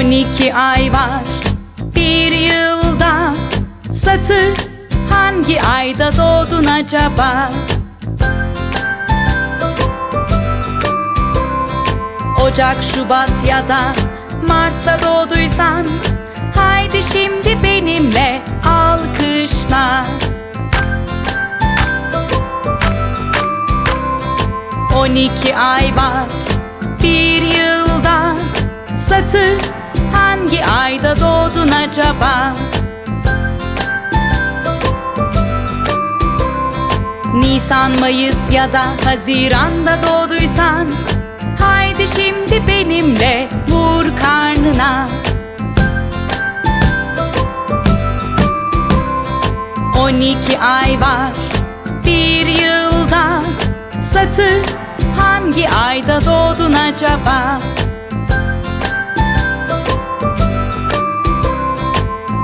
12 ay var. Bir yılda Satır hangi ayda doğdun acaba? Ocak, Şubat ya da Mart'ta doğduysan Haydi şimdi benimle alkışla. 12 ay var. Bir yılda Satır hangi ayda doğdun acaba? Nisan, Mayıs ya da Haziran'da doğduysan Haydi şimdi benimle vur karnına On iki ay var bir yılda Satır hangi ayda doğdun acaba?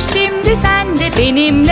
şimdi sen de benimle